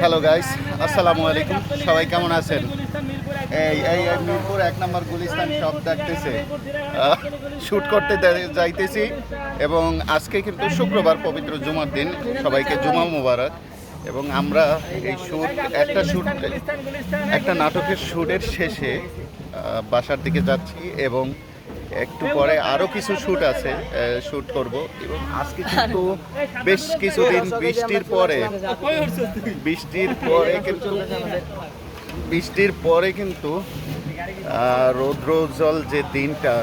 Hello guys আসসালামু আলাইকুম সবাই কেমন আছেন? এই এই মিরপুর এক নম্বর গুলিস্তান সব দেখতেছে। শ্যুট করতে যাইতেছি এবং আজকে কিন্তু শুক্রবার পবিত্র জুমার দিন। সবাইকে জুমা মোবারক। এবং আমরা এই শ্যুট একটা শ্যুট একটা নাটকের শ্যুটের শেষে বাসার দিকে যাচ্ছি এবং একটু পরে আরও কিছু শ্যুট আছে শ্যুট করব। এবং আজকে কিন্তু বেশ কিছুদিন বৃষ্টির পরে বৃষ্টির পরে কিন্তু বৃষ্টির পরে কিন্তু আহ, রৌদ্র জল যে দিনটা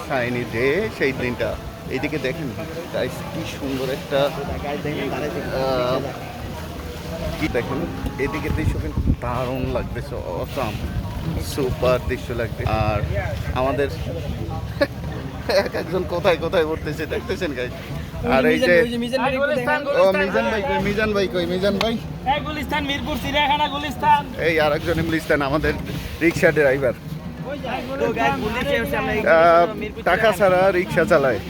শাইনি ডে সেই দিনটা এইদিকে দেখেন guys, কি সুন্দর একটা কি দেখেন এদিকে দৃশ্য কিন্তু দারুণ লাগতেছে অসাম সুপার দৃশ্য লাগবে। আর আমাদের এক একজন কোথায় কোথায় উঠতেছে দেখতেছেন গাইজ আর এই যে ও, মিজান ভাই কই? মিজান ভাই কই? মিজান ভাই? গুলিস্তান মিরপুর চিড়িয়াখানা গুলিস্তান এই আর একজন ইংলিশটান আমাদের রিক্সা ড্রাইভার। টাকা ছাড়া রিক্সা চালায়।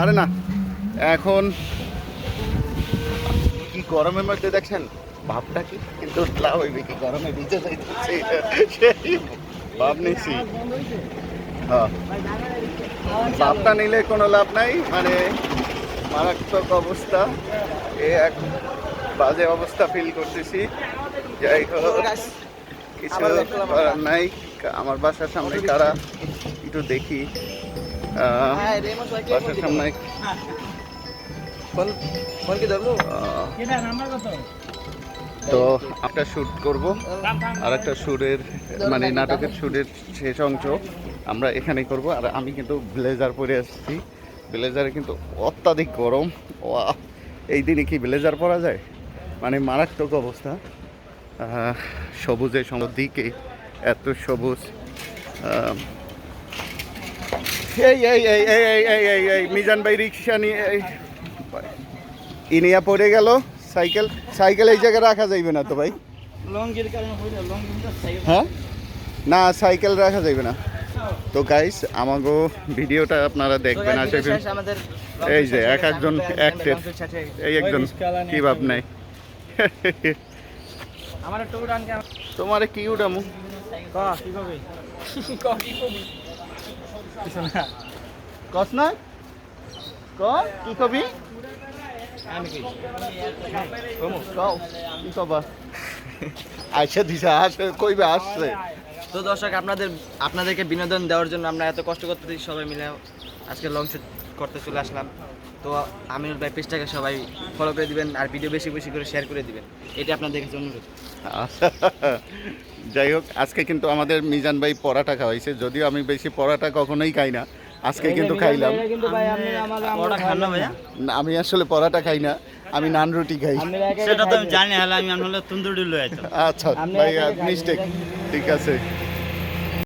আরে না, এখন কি গরমের মধ্যে দেখছেন? ভাবটা কি? কিন্তু লাভ হইবে কি গরমে ভিজে যাইতেছে। ভাব নিছি। হ্যাঁ। ভাবটা নিলে কোনো লাভ নাই মানে মারাত্মক অবস্থা। এ এক বাজে অবস্থা ফিল করতেছি। যাই হোক কিছু করার নাই। আমার বাসার সামনে কারা একটু দেখি। বাসার সামনে আহ, কেডা নাম্বার কত তো একটা শ্যুট করব। আর একটা সুরের মানে নাটকের সুরের শেষ অংশ আমরা এখানেই করব। আর আমি কিন্তু ব্লেজার পরে আসছি। ব্লেজারে কিন্তু অত্যাধিক গরম। ও এই দিনে কি ব্লেজার পরা যায়? মানে মারাত্মক অবস্থা। সবুজের সঙ্গে দিকে এত সবুজ। এই এই এই এই এই এই এই মিজান ভাই রিক্সা নিয়ে ইনিয়া পড়ে গেল। সাইকেল সাইকেল এই জায়গায় রাখা যাইবে না তো ভাই? হ্যাঁ? না সাইকেল রাখা যাইবে না। তো গাইস আমাগো ভিডিওটা আপনারা দেখবেন আশা করি এই যে এক একজন অ্যাক্টের এই একজন কি ভাব নাই। তোমারে কি উঠামু কস না? ক কি কবি? কি কও কি কবা আইসা দিছে আসে কইবে আসছে। তো দর্শক আপনাদের আপনাদেরকে বিনোদন দেওয়ার জন্য আমরা এত কষ্ট করতেছি সবাই মিলে আজকে লং শুট করতে চলে আসলাম। তো আমিনুল ভাই পেজটাকে সবাই ফলো করে দিবেন আর ভিডিও বেশি বেশি করে শেয়ার করে দিবেন। এটা আপনাদের কাছে অনুরোধ। যাই হোক আজকে কিন্তু আমাদের মিজান ভাই পরাটা খাওয়াইছে যদিও আমি বেশি পরাটা কখনোই খাই না আজকে কিন্তু খাইলাম। কিন্তু ভাই আপনি আমাদের ওটা খান ভাইয়া? আমি আসলে পরাটা খাই না আমি নান রুটি খাই। সেটা তো আমি জানি হলে আমি হলে তন্দুরি লয়ে আচ্ছা ভাই মিস্টেক। ঠিক আছে।